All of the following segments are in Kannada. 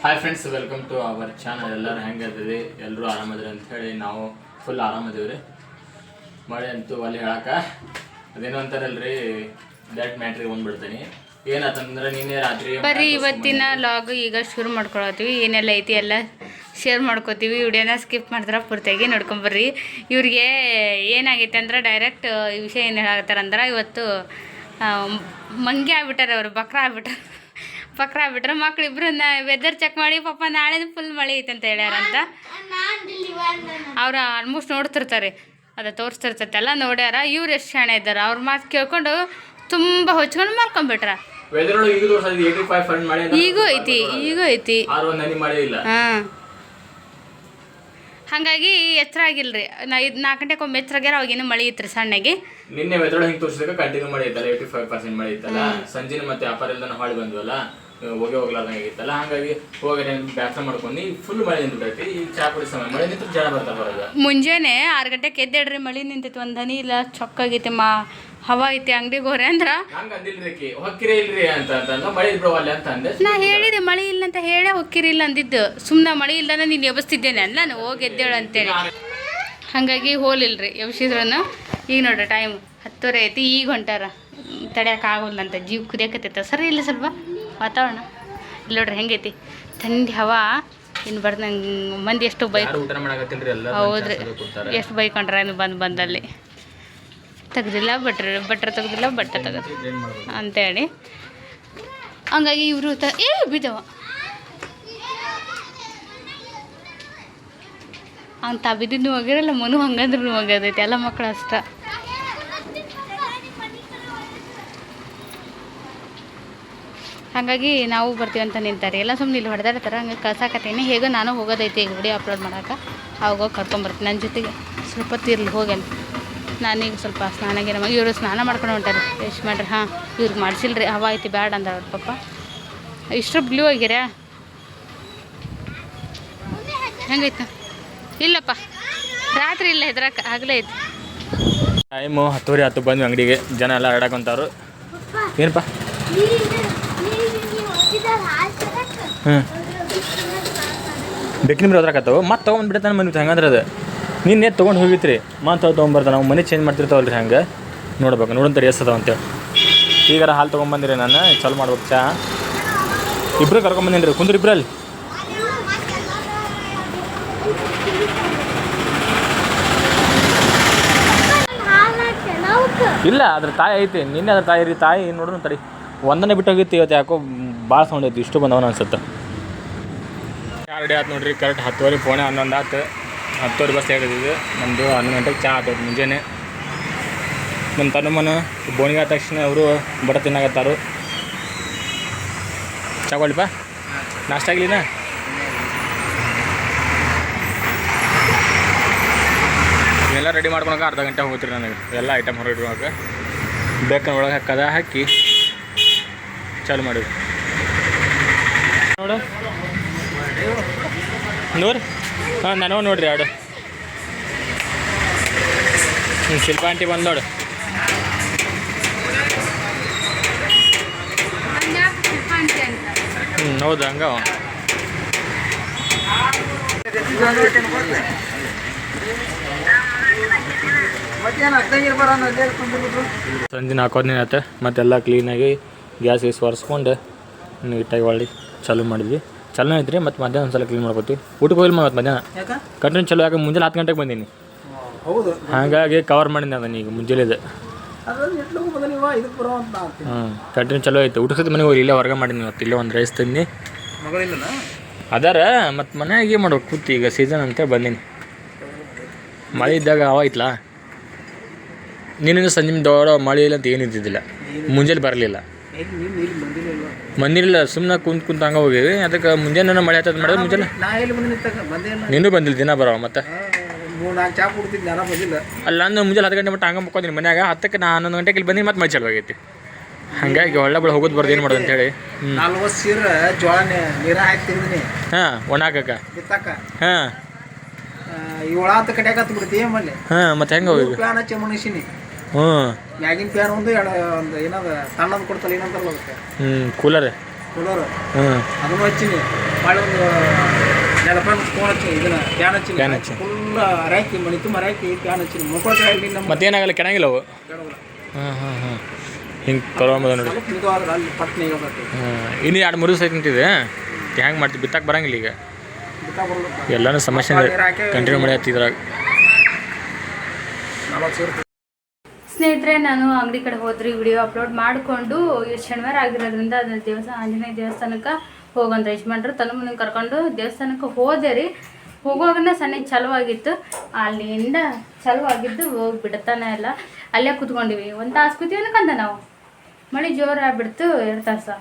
Hi friends welcome to our channel ಎಲ್ಲರೂ ಹೆಂಗದ್ರಿ ಎಲ್ಲರೂ ಆರಾಮದ್ರಿ ಅಂತ ಹೇಳಿ ನಾವು ಫುಲ್ ಆರಾಮದೀವಿ ರೀ ಮಳೆ ಅಂತೂ ಅಲ್ಲಿ ಹೇಳಕ ಅದೇನೋ ಅಂತಾರಲ್ರಿ ದಟ್ ಮ್ಯಾಟ್ರಿಗೆ ಬಂದ್ಬಿಡ್ತೀನಿ. ಏನಾತಂದ್ರೆ ನಿನ್ನೆ ರಾತ್ರಿ ಬರ್ರಿ ಇವತ್ತಿನ ಲಾಗ್ ಈಗ ಶುರು ಮಾಡ್ಕೊಳತ್ತೀವಿ. ಏನೆಲ್ಲ ಐತಿ ಎಲ್ಲ ಶೇರ್ ಮಾಡ್ಕೋತೀವಿ. ವಿಡಿಯೋನ ಸ್ಕಿಪ್ ಮಾಡಿದ್ರೆ ಪೂರ್ತಿಯಾಗಿ ನೋಡ್ಕೊಂಬರ್ರಿ. ಇವ್ರಿಗೆ ಏನಾಗೈತೆ ಅಂದ್ರೆ ಡೈರೆಕ್ಟ್ ಈ ವಿಷಯ ಏನು ಹೇಳತ್ತಾರಂದ್ರೆ ಇವತ್ತು ಮಂಗಿ ಆಗ್ಬಿಟ್ಟಾರೆ ಅವರು ಬಕ್ರ ಆಗ್ಬಿಟ್ಟಾರ. ಬಕ್ರ ಬಿಟ್ರೆ ಮಕ್ಳು ಇಬ್ರು ವೆದರ್ ಚೆಕ್ ಮಾಡಿ ಪಾಪ ನಾಳೆ ಫುಲ್ ಮಳೆ ಐತೆ ಅಂತ ಹೇಳ್ಯಾರಂತ. ಅವ್ರು ಆಲ್ಮೋಸ್ಟ್ ನೋಡ್ತಿರ್ತಾರೆ. ಅದು ತೋರಿಸ್ತಿರ್ತೈತಲ್ಲ ನೋಡ್ಯಾರ ಇವ್ರು ಎಷ್ಟು ಶಾಣೆ ಇದ್ದಾರೆ? ಅವ್ರ ಮಾತು ಕೇಳ್ಕೊಂಡು ತುಂಬ ಹೊಚ್ಕೊಂಡು ಮಾಡ್ಕೊಂಡ್ಬಿಟ್ರ ಈಗ ಐತಿ ಈಗೂ ಐತಿ. ಹಾಂ. ಹಾಗಾಗಿ ಎಚ್ಚರ ಆಗಿಲ್ರಿ. ನಾ ಇದು ನಾಲ್ಕು ಗಂಟೆಗೆ ಒಮ್ಮೆ ಅವಾಗ ಏನು ಮಳೆ ಇತ್ತು ಸಣ್ಣಗೆ. ನಿನ್ನೆ ವೆದರ್ ಹಿಂಗೆ ತೋರಿಸಿದಾಗ ಕಂಟಿನ್ಯೂ ಮಳೆ ಇತ್ತಲ್ಲ ಏಯ್ಟಿ ಫೈವ್ ಪರ್ಸೆಂಟ್ ಮಳೆ ಇತ್ತಲ್ಲ ಸಂಜೆ ಮತ್ತೆ ವ್ಯಾಪಾರ ಎಲ್ಲ ಹೊಳಿ ಬಂದ್ವಲ್ಲ. ಹೋಗಿ ಹೋಗ್ಲಾರ್ದಂಗೆ ಆಗಿತ್ತಲ್ಲ ಹಾಗಾಗಿ ಹೋಗಿ ಬ್ಯಾಸ ಮಾಡ್ಕೊಂಡು ಫುಲ್ ಮಳೆ ನಿಂತ್ಬಿಟ್ಟೈತಿ ಈ ಚಾ ಕುಡಿ ಸಮಯ ಮಳೆ ನಿಂತು ಜನ ಬರ್ತಾರೆ ಹೊರಗೆ. ಮುಂಜಾನೆ ಆರು ಗಂಟೆಗೆ ಎದ್ದೇಳ್ರಿ ಮಳೆ ನಿಂತೈತಿ ಒಂದು ಹನಿ ಇಲ್ಲ ಚೊಕ್ಕಾಗೈತಿ ಮಾ ಹವಾ ಐತಿ ಅಂಗಡಿಗೆ ಹೋರೆ ಅಂದ್ರ. ಹಂಗ ಅಂದಿಲ್ರಿ ಹೊಕ್ಕಿರೇ ಇಲ್ರಿ ಅಂತ ಅಂತಂದ ಮಳೆ ಅಂತ ಅಂದೆ. ನಾ ಹೇಳಿದೆ ಮಳೆ ಇಲ್ಲ ಅಂತ ಹೇಳೇ ಇಲ್ಲ ಅಂದಿದ್ದು. ಸುಮ್ಮನೆ ಮಳೆ ಇಲ್ಲ ನೀನ್ ನೀನು ಎಬ್ಬಿಸ್ತಿದ್ದೇನೆ ಅಲ್ಲ ನಾನು ಹೋಗಿ ಎದ್ದೇಳು ಅಂತೇಳಿ. ಹಾಗಾಗಿ ಹೋಲಿಲ್ರಿ ಎಬ್ಸಿದ್ರನ ಈಗ ನೋಡ್ರಿ ಟೈಮ್ ಹತ್ತುವರೆ ಐತಿ ಈಗ ಹೊಂಟಾರ. ಆಗೋಲ್ಲ ಅಂತ ಜೀವ ಕುದಿಯಕತ್ತೈತೆ. ಸರಿ ಇಲ್ಲ ಸ್ವಲ್ಪ. ವಾತಾವರಣ. ಇಲ್ಲಿ ನೋಡ್ರಿ ಹೆಂಗೈತಿ. ಥಂಡಿ ಹವಾ ಇನ್ನು ಬರ್ದ ಮಂದಿ ಎಷ್ಟು ಬೈಕ್ ಹೌದ್ರಿ. ಎಷ್ಟು ಬೈಕೊಂಡ್ರೆ ಇನ್ನು ಬಂದು ಬಂದಲ್ಲಿ. ತೆಗ್ದಿಲ್ಲ ಬಟ್ರೆ ಬಟ್ರೆ ತೆಗ್ದಿಲ್ಲ ಬಟ್ಟೆ ತೆಗೆದು ಅಂತೇಳಿ. ಹಂಗಾಗಿ ಇವರು ತ ಏ ಬಿದ್ದವ. ಅಂತ ಬಿದ್ದಿದ್ದು ಹೋಗಿರಲ್ಲ ಮನು ಹಂಗಂದ್ರೂ ಹೋಗೋದೈತಿ. ಎಲ್ಲ ಮಕ್ಕಳು ಅಷ್ಟ. ಹಾಗಾಗಿ ನಾವು ಬರ್ತೀವಿ ಅಂತ ನಿಂತಾರೆ. ಎಲ್ಲ ಸುಮ್ಮನೆ ಇಲ್ಲಿ ಹೊಡೆದಾಡ್ತಾರೆ ಹಂಗೆ ಕಳ್ಸಾಕತ್ತೀನಿ. ಹೇಗೋ ನಾನು ಹೋಗೋದೈತಿ ಈಗ ವಿಡಿಯೋ ಅಪ್ಲೋಡ್ ಮಾಡೋಕೆ. ಅವಾಗ ಹೋಗಿ ಕರ್ಕೊಂಬರ್ತೀನಿ ನನ್ನ ಜೊತೆಗೆ ಸ್ವಲ್ಪ ತಿರ್ಲಿ ಹೋಗಲ್ಲ ನಾನೀಗ ಸ್ವಲ್ಪ ಸ್ನಾನ ಗೀನ ಮಾಡಿ, ಇವರು ಸ್ನಾನ ಮಾಡ್ಕೊಂಡು ಹೊಂಟಾರೆ. ಎಷ್ಟು ಮಾಡ್ರಿ, ಹಾಂ. ಇವ್ರಿಗೆ ಮಾಡಿಸಿಲ್ರಿ, ಹವ ಐತಿ, ಬ್ಯಾಡ ಅಂದ್ರೆ ಅವ್ರ ಪಪ್ಪ ಇಷ್ಟು ಬ್ಲೂ ಆಗ್ಯಾರ ಹೆಂಗೈತ? ಇಲ್ಲಪ್ಪ. ರಾತ್ರಿ ಇಲ್ಲ ಹೆದ್ರಕ್ಕೆ ಆಗಲೇ ಐತಿ. ಟೈಮು ಹತ್ತುವರೆ ಹತ್ತು, ಬಂದ್ವಿ ಅಂಗಡಿಗೆ. ಜನ ಎಲ್ಲ ಹರಡಾಕೊಂತಾರು ಏನಪ್ಪ? ಹ್ಞೂ ಬೇಕಿನ ಬರೀ ಹೋದ್ರಾಕತ್ತವು ಮತ್ತೆ ತೊಗೊಂಡ್ಬಿಡ್ತಾನೆ ಮನೆ ಹಂಗಂದ್ರೆ ಅದು? ನಿನ್ನೆ ತೊಗೊಂಡು ಹೋಗಿತ್ರಿ. ಮತ್ತೆ ತೊಗೊಂಬರ್ತಾನೆ. ನಾವು ಮನೆ ಚೇಂಜ್ ಮಾಡ್ತಿರ್ತಾವಲ್ರಿ ಹಂಗೆ? ನೋಡ್ಬೇಕು ನೋಡಂತಾರೆ ಎಷ್ಟು ಅಂತೇಳಿ ಈಗಾರ ಹಾಲು ತೊಗೊಂಬಂದಿರಿ ನಾನು, ಚಲೋ ಮಾಡ್ಬೇಕು ಚಾ. ಇಬ್ಬರು ಕರ್ಕೊಂಬಂದಿನಿ ರೀ ಕುಂದ್ರಿ ಇಬ್ರಲ್ಲಿ. ಇಲ್ಲ, ಅದ್ರ ತಾಯಿ ಐತಿ. ನಿನ್ನೆ ಅದ್ರ ತಾಯಿ ರೀ, ತಾಯಿ ನೋಡೋಣ ತಡಿ. ಒಂದನೇ ಬಿಟ್ಟು ಹೋಗಿತ್ತು ಇವತ್ತು ಯಾಕೋ ಭಾಳ ಸೌಂಡ್ ಐತಿ ಇಷ್ಟು ಬಂದವನ ಅನ್ಸುತ್ತೆ. ರೆಡಿ ಆಯ್ತು ನೋಡ್ರಿ ಕರೆಕ್ಟ್ ಹತ್ತುವರೆ ಫೋನೆ ಹನ್ನೊಂದು ಆತು ಹತ್ತುವರೆ ಬಸ್ ಹೇಳಿದ್ದು ನಮ್ಮದು ಹನ್ನೊಂದು ಗಂಟೆಗೆ ಚಾ ಆತೈತಿ ಮುಂಜಾನೆ. ನಮ್ಮ ತನ್ನಮ್ಮನ ಬೋಣಿಗೆ ಆದ ತಕ್ಷಣ ಅವರು ಬಡ ತಿನ್ನಾಗತ್ತಾರು ಚಾ ಕೊಡ್ಲಿಪ್ಪ? ನಾಷ್ಟ ಆಗಲಿನ ಎಲ್ಲ ರೆಡಿ ಮಾಡ್ಕೊಳಕ ಅರ್ಧ ಗಂಟೆ ಹೋಗ್ತೀರಿ ನನಗೆ. ಎಲ್ಲ ಐಟಮ್ ಹೊರಗೆ ಬೇಕನ್ ಒಳಗೆ ಹಾಕದ ಹಾಕಿ, ಚಾಲು ಮಾಡಿವಿ ನೋಡು. ನೋಡ್ರಿ ಹಾಂ ನಾನು ನೋಡ್ರಿ ಎರಡು ಹ್ಞೂ ಶಿಲ್ಪ ಆಂಟಿ ಬಂದು ನೋಡು. ಹ್ಞೂ ಹೌದು ಹಂಗ ಸಂಜೆ ನಾಲ್ಕು ಆಯ್ತು ಮತ್ತೆಲ್ಲ ಕ್ಲೀನಾಗಿ ಗ್ಯಾಸ್ ಗೀಸ್ ಒರೆಸ್ಕೊಂಡು ನೀಟಾಗಿ ಒಳ್ಳೆ ಚಾಲು ಮಾಡಿದ್ವಿ. ಚಲೋ ಐತ್ರಿ ಮತ್ತು ಮಧ್ಯಾಹ್ನ ಒಂದ್ಸಲ ಕ್ಲೀನ್ ಮಾಡ್ಕೊತೀವಿ. ಊಟಕ್ಕೆ ಹೋಗಿಲ್ಲ ಮತ್ತೆ ಮಧ್ಯಾಹ್ನ. ಕಂಟಿನ್ಯೂ ಚಲೋ ಯಾಕೆ ಮುಂಜಾನೆ ಹತ್ತು ಗಂಟೆಗೆ ಬಂದೀನಿ. ಹೌದು. ಹಾಗಾಗಿ ಕವರ್ ಮಾಡಿದ್ದೆ ಅದನ್ನ ಈಗ ಮುಂಜಾನೆದು. ಹ್ಞೂ ಕಂಟಿನ್ಯೂ ಚಲೋ ಐತೆ ಊಟಕ್ಕೆ ಸತಿ ಮನೆಗೆ ಹೋಗಿ ಇಲ್ಲೇ ಹೊರಗೆ ಮಾಡೀನಿ ಇವತ್ತು. ಇಲ್ಲೇ ಒಂದು ರೈಸ್ ತಂದು ಮಗಳಿಲ್ಲ ಅದಾರ ಮತ್ತು ಮನ್ಯಾಗ ಮಾಡ್ಬೇಕು. ಕೂತಿ ಈಗ ಸೀಸನ್ ಅಂತ ಬಂದೀನಿ. ಮಳೆ ಇದ್ದಾಗ ಅವಾಯ್ತಲ್ಲ ನೀನಿಂದ ಸಂಜೆ ದೊಡ್ಡ ಮಳೆ ಇಲ್ಲ ಅಂತ ಏನು ಇದ್ದಿದ್ದಿಲ್ಲ. ಮುಂಜಾನೆ ಬರಲಿಲ್ಲ. ಬಂದಿರಲಿಲ್ಲ ಸುಮ್ಮನೆ ಕುಂತ್ ಕುಂತ ಹಂಗ ಹೋಗಿವಿ. ಅದಕ್ಕೆ ಮುಂಜಾನೆ ಮಳೆ ಆಯ್ತದ ಮಾಡಿದ್ರೆ ಮುಂಜಾನೆ ಬಂದೇ ನೀನು ಬಂದಿಲ್ಲ ದಿನ ಬರೋ ಮತ್ತೆ? ಅಲ್ಲ ಅಂದ್ರೆ ಮುಂಜಾನೆ ಹತ್ತು ಗಂಟೆ ಮಟ್ಟ ಹಂಗ ಮುಕ್ಕೋದಿನಿ ಮನ್ಯಾಗ. ಹತ್ತಕ್ಕೆ ನಾ ಹನ್ನೊಂದು ಗಂಟೆಗೆ ಇಲ್ಲಿ ಬಂದಿನಿ ಮತ್ತೆ ಮೈ ಚಲೋ ಆಗೈತಿ. ಹಾಗಾಗಿ ಒಳ್ಳೆ ಬಳ ಹೋಗೋದು ಬರ್ದು ಏನು ಮಾಡೋದು ಅಂತೇಳಿ ಹೇಳಿ. ನಲ್ವತ್ತು ಸೀರ ಜೋಳ ನೀರ ಹಾಕ್ತಿದ್ದೀನಿ ಹಾಂ ಒಣಾಕಕ್ಕ ಹಾಂ. ಹತ್ತು ಕಟ್ಯಾಕ ಹತ್ತು ಬಿಡ್ತೀವಿ ಹಾಂ ಮತ್ತೆ ಹೆಂಗೆ ಹೋಗಿ ಪ್ಲಾನ್ ಹಚ್ಚಿ ಮನುಷ್ಯನಿ ಹ್ಞೂ. ಮ್ಯಾಗಿನ ಪ್ಯಾನ್ ಒಂದು ಒಂದು ಏನದ ತಣ್ಣದ ಕೊಡ್ತಲ್ಲ ಏನಂತಾರಲ್ಲ ಅದಕ್ಕೆ? ಹ್ಞೂ ಕೂಲರ್. ಕೂಲರ್? ಹ್ಞೂ. ಅದನ್ನು ಹಚ್ಚಿನಿ. ಭಾಳ ಒಂದು ನೆಲಪನ್ ಫೋನ್ ಹಚ್ಚಿ ಇದನ್ನ ಫ್ಯಾನ್ ಹಚ್ಚಿನಿ. ಫ್ಯಾನ್ ಹಚ್ಚಿ. ಫುಲ್ ಅರಾಕಿ ಮಣಿತು ಮರಾಕಿ ಫ್ಯಾನ್ ಹಚ್ಚಿನಿ. ಮುಖ ನಮ್ಮ ಮತ್ತೇನಾಗಲ್ಲ ಕೆಣಗಿಲ್ಲ ಅವು. ಹಾಂ ಹಾಂ ಹಾಂ ಹಿಂಗೆ ನೋಡಿ. ಅಲ್ಲಿ ಪಟ್ನೆ ಹಾಂ ಇನ್ನು ಎರಡು ಮೂರು ದಿವಸ ನಿಂತಿದೆ. ಹ್ಯಾಂಗೆ ಮಾಡ್ತೀವಿ ಬಿತ್ತಕ್ಕೆ ಬರಂಗಿಲ್ಲ ಈಗ. ಎಲ್ಲಾನು ಸಮಸ್ಯೆ ಕಂಟಿನ್ಯೂ ಮಾಡಿ ಸೇರ್ತು. ಸ್ನೇಹಿತರೆ, ನಾನು ಅಂಗಡಿ ಕಡೆ ಹೋದ್ರಿ, ವಿಡಿಯೋ ಅಪ್ಲೋಡ್ ಮಾಡಿಕೊಂಡು ಶನಿವಾರ ಆಗಿರೋದ್ರಿಂದ ಅದನ್ನ ದೇವಸ್ಥಾನ ಆಂಜನೇಯ ದೇವಸ್ಥಾನಕ್ಕೆ ಹೋಗಂತ ಯಜಮಾನ್ರು. ಮುಂದೆ ಕರ್ಕೊಂಡು ದೇವಸ್ಥಾನಕ್ಕೆ ಹೋದೆ ರೀ. ಹೋಗುವಾಗನೇ ಸಣ್ಣ ಚಾಲು ಆಗಿತ್ತು ಅಲ್ಲಿಂದ ಚಾಲು ಆಗಿದ್ದು ಹೋಗಿ ಬಿಡ್ತಾನೆ ಇಲ್ಲ ಅಲ್ಲೇ ಕೂತ್ಕೊಂಡಿವಿ. ಒಂದು ತಾಸು ಕೂತೀವಿ ಅನ್ಕಂದ ನಾವು. ಮಳೆ ಜೋರು ಆಗ್ಬಿಡ್ತು, ಎರಡು ತಾಸು.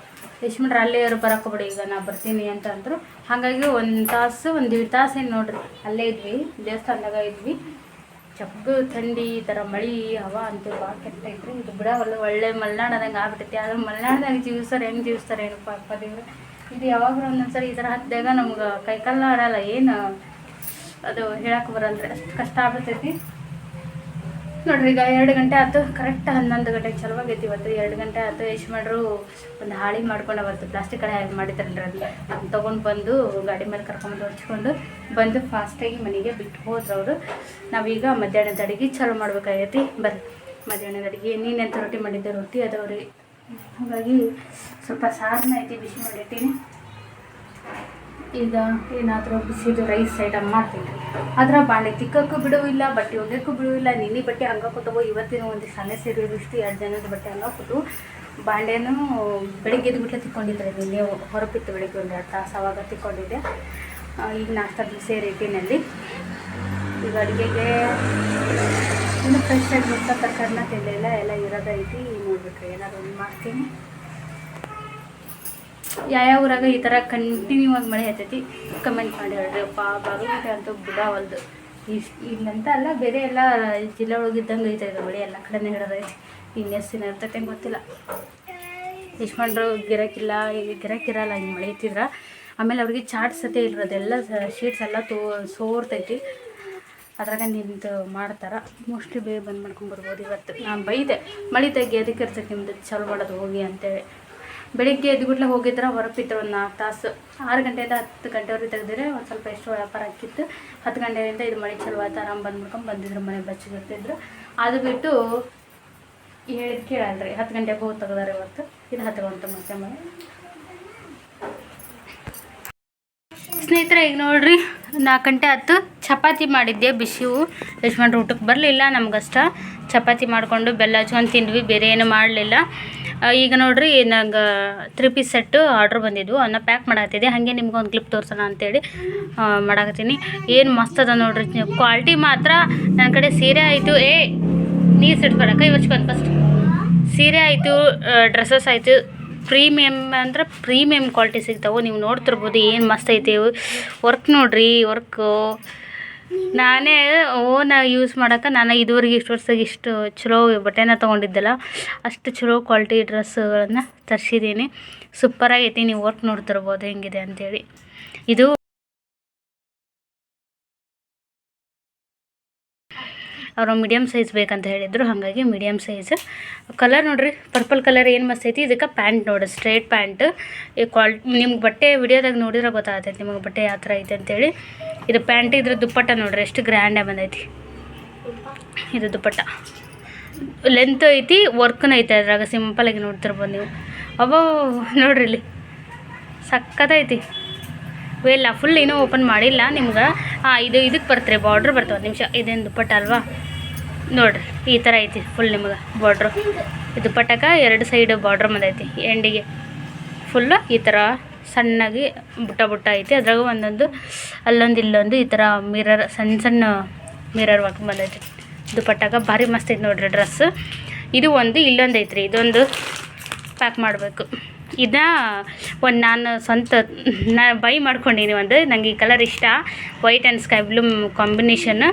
ಯಜಮಾನ್ರು, ಅಲ್ಲೇ ಇರು ಬಿಡಿ ಈಗ ನಾ ಬರ್ತೀನಿ ಅಂತ ಅಂದರು. ಹಾಗಾಗಿ ಒಂದು ತಾಸು, ಒಂದು ಎರಡು ತಾಸು ಏನು ನೋಡ್ರಿ. ಅಲ್ಲೇ ಇದ್ವಿ, ದೇವಸ್ಥಾನದಾಗ ಇದ್ವಿ. ಚಪ್ಪು ಥಂಡಿ, ಈ ಥರ ಮಳೆ, ಹವಾ ಅಂತ ಭಾಳ ಕೆಟ್ಟ ಐತ್ರಿ ಇದು ಬಿಡ ಒಳ್ಳೆ ಮಲೆನಾಡದಂಗೆ ಆಗ್ಬಿಟ್ಟೈತಿ ಆದ್ರೆ ಮಲೆನಾಡ್ದಾಗ ಜೀವಿಸ್ತಾರೆ, ಹೆಂಗೆ ಜೀವಿಸ್ತಾರೆ ಏನಪ್ಪ ಅಪ್ಪ ದೇವ್ರು. ಇದು ಯಾವಾಗ್ರೂ ಒಂದೊಂದ್ಸರಿ ಈ ಥರ ಹತ್ತಿದಾಗ ನಮ್ಗೆ ಕೈಕಾಲ ಆಡಲ್ಲ. ಏನು ಅದು ಹೇಳಕ್ಕೆ ಬರಲ್ರಿ. ಅಷ್ಟು ಕಷ್ಟ ಆಗ್ಬಿಡ್ತೈತಿ ನೋಡ್ರಿ, ಈಗ ಎರಡು ಗಂಟೆ ಆಯ್ತು. ಕರೆಕ್ಟ್ ಹನ್ನೊಂದು ಗಂಟೆಗೆ ಚಲವಾಗೈತಿ ಇವತ್ತು. ಎರಡು ಗಂಟೆ ಆಯ್ತು. ಎಷ್ಟು ಮಾಡ್ರು ಒಂದು ಹಾಳಿ ಮಾಡ್ಕೊಂಡು ಅವತ್ತು ಪ್ಲಾಸ್ಟಿಕ್ ಕಡೆ ಹಾಗೆ ಮಾಡಿದ್ರಲ್ರಿ ಅದು ಅದನ್ನ ತೊಗೊಂಡು ಬಂದು ಗಾಡಿ ಮೇಲೆ ಕರ್ಕೊಂಡು ಹೊಡ್ಸ್ಕೊಂಡು ಬಂದು ಫಾಸ್ಟಾಗಿ ಮನೆಗೆ ಬಿಟ್ಟು ಹೋದ್ರು ಅವರು ನಾವೀಗ ಮಧ್ಯಾಹ್ನದ ಅಡುಗೆ ಚಲೋ ಮಾಡ್ಬೇಕಾಗೈತಿ. ಬರ್ರಿ. ಮಧ್ಯಾಹ್ನದ ಅಡುಗೆ ನೀನೆಂತ ರೊಟ್ಟಿ ಮಾಡಿದ್ದೆ? ರೊಟ್ಟಿ ಅದಾವ್ರಿ ಹಾಗಾಗಿ ಸ್ವಲ್ಪ ಸಾರನ್ನ ಐತಿ ಬಿಸಿ ಮಾಡಿರ್ತೀನಿ ಈಗ ಏನಾದರೂ ಬಿಸಿದು ರೈಸ್ ಐಟಮ್ ಮಾಡ್ತೀನಿ. ಅದರ ಬಾಂಡೆ ತಿಕ್ಕಕ್ಕೂ ಬಿಡುವಿಲ್ಲ ಬಟ್ಟೆ ಒಗ್ಯಕ್ಕೂ ಬಿಡುವಿಲ್ಲ ನಿನ್ನೆ ಬಟ್ಟೆ ಹಂಗೆ ಕೂತವು ಇವತ್ತಿನ ಒಂದು ಸಣ್ಣ ಸೇರಿ ಇಷ್ಟು ಎರಡು ಜನದ ಬಟ್ಟೆ ಹಂಗೆ ಕೂತು ಬಾಂಡೆನೂ ಬೆಳಿಗ್ಗೆ ಎದ್ದು ಬಿಟ್ಲೆ ತಿಕ್ಕೊಂಡಿದ್ರೆ ನಿನ್ನೆ ಹೊರಪಿತ್ತು ಬೆಳಿಗ್ಗೆ ಒಂದು ಎರಡು ತಾಸು ಅವಾಗ ತಿಕ್ಕೊಂಡಿದ್ದೆ. ಈಗ ನಾಷ್ಟ ಬಿಸಿ ರೀತಿಯಲ್ಲಿ ಈಗ ಅಡುಗೆಗೆ ಇನ್ನು ಫ್ರೆಶ್ ಆಗಿ ಮುಂತ ತರಕಾರಿನ ತಿನ್ನಲಿಲ್ಲ ಎಲ್ಲ ಇರೋದೈತಿ ನೋಡ್ಬೇಕು ಏನಾದ್ರು ಒಂದು ಮಾಡ್ತೀನಿ. ಯಾವ ಊರಾಗ ಈ ಥರ ಕಂಟಿನ್ಯೂ ಆಗಿ ಮಳೆ ಹತ್ತೈತಿ ಕಮೆಂಟ್ ಮಾಡಿ ಹೇಳ್ರಿ. ಅಪ್ಪ, ಬಾಗಲಕೋಟೆ ಅಂತೂ ಬಿಡವಲ್ದು ಇಲ್ಲಂತ ಅಲ್ಲ, ಬೇರೆ ಎಲ್ಲ ಜಿಲ್ಲೆ ಒಳಗಿದ್ದಂಗೆ ಐತೆ ಇದು ಮಳೆ. ಎಲ್ಲ ಕಡೆನೇ ಹಿಡಿದೈತಿ ಇನ್ನೆಷ್ಟು ದಿನ ಇರ್ತೈತೆ ಗೊತ್ತಿಲ್ಲ. ಯಶ್ಮಂಡ್ರು ಗಿರಾಕಿಲ್ಲ ಗಿರಾಕಿರಲ್ಲ ಹಿಂಗೆ ಮಳೆ ಇತ್ತಿದ್ರೆ ಆಮೇಲೆ ಅವ್ರಿಗೆ ಚಾಟ್ ಸತೆ ಇರೋದೆಲ್ಲ ಶೀಟ್ಸ್ ಎಲ್ಲ ತೋ, ಸೋರ್ತೈತಿ. ಅದ್ರಾಗ ನಿಂತು ಮಾಡ್ತಾರೆ. ಮೋಸ್ಟ್ಲಿ ಬೇಗ ಬಂದು ಮಾಡ್ಕೊಂಬರ್ಬೋದು ಇವತ್ತು. ನಾನು ಬೈದೆ, ಮಳೆ ತೆಗಿ ಅದಕ್ಕೆ ಇರ್ತೈತಿ ನಿಮ್ದು? ಚಲೋ ಮಾಡೋದು ಹೋಗಿ ಅಂತೇಳಿ. ಬೆಳಿಗ್ಗೆ ಎದ್ಬಿಟ್ಲೆ ಹೋಗಿದ್ರೆ ಹೊರಪಿದ್ರು ಒಂದು ನಾಲ್ಕು ತಾಸು. ಆರು ಗಂಟೆಯಿಂದ ಹತ್ತು ಗಂಟೆವರೆಗೆ ತೆಗೆದ್ರೆ ಒಂದು ಸ್ವಲ್ಪ ಎಷ್ಟು ವ್ಯಾಪಾರ ಆಕಿತ್ತು ಹತ್ತು ಗಂಟೆಯಿಂದ ಇದು ಮಳೆ ಚಲೋ ಆಯ್ತು, ಆರಾಮ್ ಬಂದು ಮಾಡ್ಕೊಂಡು ಬಂದಿದ್ರು ಮನೆ ಬಚ್ಚಿಗಿರ್ತಿದ್ರು ಅದು ಬಿಟ್ಟು ಹೇಳಿದ್ ಕೇಳಲ್ರಿ, ಹತ್ತು ಗಂಟೆಗೆ ಹೋಗಿ ತೆಗ್ದಾರೆ ಇವತ್ತು. ಇದು ಹತ್ತು ಗಂಟೆ ಮತ್ತೆ ಮನೆ. ಸ್ನೇಹಿತರೆ, ಈಗ ನೋಡ್ರಿ ನಾಲ್ಕು ಗಂಟೆ ಹತ್ತು ಚಪಾತಿ ಮಾಡಿದ್ದೆ ಬಿಸಿವು ಯಜಮಾನ್ರು ಊಟಕ್ಕೆ ಬರಲಿಲ್ಲ ನಮ್ಗಷ್ಟ. ಚಪಾತಿ ಮಾಡಿಕೊಂಡು ಬೆಲ್ಲ ಹಚ್ಕೊಂಡು ತಿಂದ್ವಿ, ಬೇರೆ ಏನು ಮಾಡಲಿಲ್ಲ. ಈಗ ನೋಡ್ರಿ, ನಂಗೆ ತ್ರೀ ಪೀಸ್ ಸೆಟ್ಟು ಆರ್ಡ್ರ್ ಬಂದಿದ್ವು. ಅನ್ನ ಪ್ಯಾಕ್ ಮಾಡಾಕತ್ತಿದ್ದೆ. ಹಾಗೆ ನಿಮ್ಗೆ ಒಂದು ಕ್ಲಿಪ್ ತೋರ್ಸೋಣ ಅಂತೇಳಿ ಮಾಡಾಕತ್ತೀನಿ. ಏನು ಮಸ್ತ್ ಅದ ನೋಡ್ರಿ. ಕ್ವಾಲಿಟಿ ಮಾತ್ರ ನನ್ನ ಕಡೆ ಸೀರೆ ಆಯಿತು. ಏ ನೀರು ಸಿಡ್ಬೇಡ ಕೈ ಒಚ್ಕೊಂಡು ಫಸ್ಟ್ ಸೀರೆ ಆಯಿತು ಡ್ರೆಸ್ಸಸ್ ಆಯಿತು. ಪ್ರೀಮಿಯಮ್ ಅಂದ್ರೆ ಪ್ರೀಮಿಯಮ್ ಕ್ವಾಲಿಟಿ ಸಿಗ್ತಾವೆ. ನೀವು ನೋಡ್ತಿರ್ಬೋದು ಏನು ಮಸ್ತ್ ಐತೆ. ವರ್ಕ್ ನೋಡ್ರಿ ವರ್ಕು ನಾನೇ ಓನ್ ಯೂಸ್ ಮಾಡೋಕೆ ನಾನು ಇದುವರೆಗೆ ಇಷ್ಟು ವರ್ಷಕ್ಕೆ ಇಷ್ಟು ಚಲೋ ಬಟ್ಟೆನ ತೊಗೊಂಡಿದ್ದಲ್ಲ, ಅಷ್ಟು ಚಲೋ ಕ್ವಾಲಿಟಿ ಡ್ರೆಸ್ಸುಗಳನ್ನು ತರಿಸಿದ್ದೀನಿ ಸೂಪರಾಗೈತಿ ನೀವು ವರ್ಕ್ ನೋಡ್ತಿರ್ಬೋದು, ಹೆಂಗಿದೆ ಅಂತೇಳಿ. ಇದು ಅವರು ಮೀಡಿಯಮ್ ಸೈಜ್ ಬೇಕಂತ ಹೇಳಿದರು, ಹಾಗಾಗಿ ಮೀಡಿಯಮ್ ಸೈಜ್ ಕಲರ್ ನೋಡ್ರಿ ಪರ್ಪಲ್ ಕಲರ್ ಏನು ಮಸ್ತ್ ಐತಿ, ಇದಕ್ಕೆ ಪ್ಯಾಂಟ್ ನೋಡ್ರಿ ಸ್ಟ್ರೇಟ್ ಪ್ಯಾಂಟ್ ಈ ಕ್ವಾಲ್ ನಿಮ್ಗೆ ಬಟ್ಟೆ ವಿಡಿಯೋದಾಗ ನೋಡಿದ್ರೆ ಗೊತ್ತಾಗ್ತೈತಿ, ನಿಮಗೆ ಬಟ್ಟೆ ಯಾವ ಥರ ಐತೆ ಅಂತೇಳಿ. ಇದು ಪ್ಯಾಂಟ್ ಇದ್ರ ದುಪ್ಪಟ್ಟ ನೋಡ್ರಿ, ಎಷ್ಟು ಗ್ರ್ಯಾಂಡಾಗಿ ಬಂದೈತಿ. ಇದು ದುಪ್ಪಟ್ಟ. ಲೆಂತ್ ಐತಿ ವರ್ಕ್ನ ಐತೆ ಅದ್ರಾಗ ಸಿಂಪಲಾಗಿ ನೋಡ್ತಿರ್ಬೋದು ನೀವು. ಅಬ್ಬೋ, ನೋಡ್ರಿ ಇಲ್ಲಿ. ಸಕ್ಕತ್ತೈತಿ ಇಲ್ಲ ಫುಲ್ ಏನೂ ಓಪನ್ ಮಾಡಿಲ್ಲ ನಿಮ್ಗೆ. ಇದು ಇದಕ್ಕೆ ಬರ್ತಾರೆ ಬಾರ್ಡ್ರ್ ಬರ್ತವೆ ಒಂದು ನಿಮಿಷ. ಇದೇನು ದುಪ್ಪಟ್ಟ ಅಲ್ವಾ? ನೋಡ್ರಿ, ಈ ಥರ ಐತಿ ಫುಲ್ ನಿಮ್ಗೆ ಬಾರ್ಡ್ರು ಪಟಕ ಎರಡು ಸೈಡ್ ಬಾರ್ಡ್ರ್ ಬಂದೈತಿ ಎಂಡಿಗೆ ಫುಲ್ಲು ಈ ಥರ ಸಣ್ಣಗೆ ಬುಟ್ಟ ಬುಟ್ಟ ಐತಿ. ಅದ್ರಾಗ ಒಂದೊಂದು, ಅಲ್ಲೊಂದು ಇಲ್ಲೊಂದು ಈ ಥರ ಮಿರರ್ ಸಣ್ಣ ಸಣ್ಣ ಮಿರರ್ ವರ್ಕ್ ಬಂದೈತಿ ದುಪ್ಪಟ್ಟಾಗ ಭಾರಿ ಮಸ್ತ್ ಐತಿ ನೋಡ್ರಿ ಡ್ರೆಸ್ ಇದು ಒಂದು, ಇಲ್ಲೊಂದು ಐತ್ರಿ. ಇದೊಂದು ಪ್ಯಾಕ್ ಮಾಡಬೇಕು. ಇದನ್ನ ಒಂದು ನಾನು ಸ್ವಂತ, ನಾ ಬೈ ಮಾಡ್ಕೊಂಡೀನಿ ಒಂದು. ನನಗೆ ಈ ಕಲರ್ ಇಷ್ಟ. White and sky blue combination